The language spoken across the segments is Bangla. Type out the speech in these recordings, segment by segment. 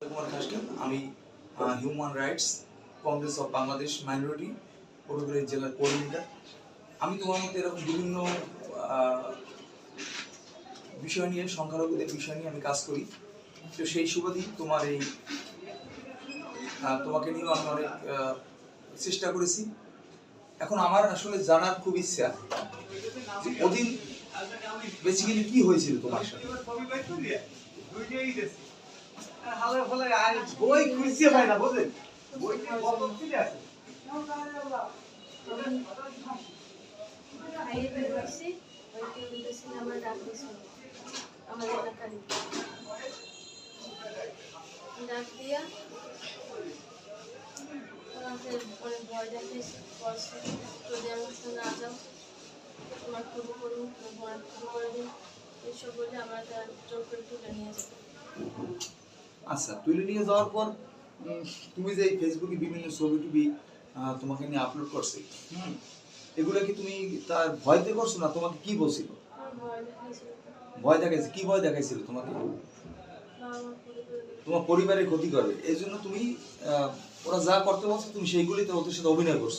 কুমার খাসকেন আমি human rights congress of Bangladesh minority Patuakhali জেলার কোঅর্ডিনেটর আমি তোমার মধ্যে এরকম বিভিন্ন বিষয় নিয়ে, সংখ্যালঘুদের বিষয় নিয়ে আমি কাজ করি। তো সেই সুবাদেই তোমার এই তোমাকে নিয়েও আমি অনেক চেষ্টা করেছি। এখন আমার আসলে জানার খুব ইচ্ছা যে ওদিন বেসিক্যালি কি হয়েছিল তোমার সাথে? বই না খাইয়ে বের করছি ওই কেউ দিতেছিল আমার ডাক দিয়া ওনাকে অনেক ভয় দেখিয়েছে বলছে যদি আমার সঙ্গে না যাও তোমার খুবই করুন তোমার খুবই করে দিন যাবে আচ্ছা তুলে নিয়ে যাওয়ার পর তুমি যে ফেসবুকে বিভিন্ন ছবি টবি তোমাকে নিয়ে আপলোড করছে হুম এগুলো কি তুমি তার ভয়তে করছ না তোমাকে কি বলছিল? ভয় দেখাইছে কি ভয় দেখাইছিল তোমাকে? তোমার পরিবারের ক্ষতি করবে এই জন্য তুমি ওরা যা করতে বলছে তুমি সেইগুলিতে ওদের সাথে অভিনয় করছ।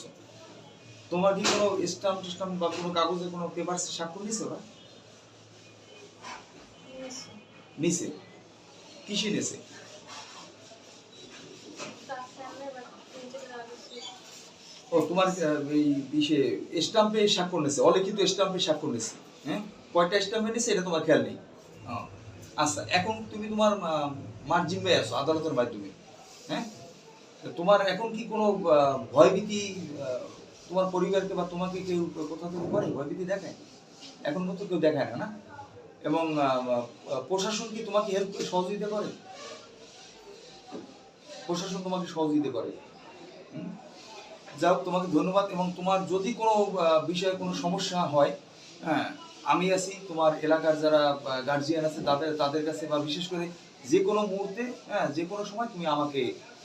তোমার কি কোনো স্টাম্প টিস্টাম্প বা কোনো কাগজে কোনো পেপার স্বাক্ষর নিছে ওরা? নিছে কিসে নিছে তার সামনে বা তিনটে কাগজ ও তোমার এই ইসে স্টাম্পে স্বাক্ষর নিছে অলিখিত স্টাম্পে স্বাক্ষর নিছে হ্যাঁ? কয়টা স্টাম্পে নিছে এটা তোমার খেয়াল নেই? আচ্ছা এখন তুমি তোমার আহ, মার জিম্বায় আছো আদালতের মাধ্যমে হ্যাঁ? তোমার এখন কি কোনো ভয়ভীতি তোমার পরিবারকে বা তোমাকে কেউ কোথাও থেকে করে ভয়ভীতি দেখায়? এখন মতো কেউ দেখায় না না? এবং প্রশাসন কি তোমাকে হেল্প সহযোগিতা করে? প্রশাসন তোমাকে সহযোগিতা করে হোক, তোমাকে ধন্যবাদ এবং তোমার যদি কোনো বিষয়ে কোনো সমস্যা হয় হ্যাঁ আমি আছি, তোমার এলাকার যারা গার্জিয়ান আছে, তাদের তাদের কাছে বা বিশেষ করে যে কোনো মুহূর্তে হ্যাঁ যে কোনো সময় তুমি আমাকে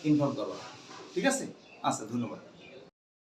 ইনফর্ম করো। ঠিক আছে? আচ্ছা ধন্যবাদ।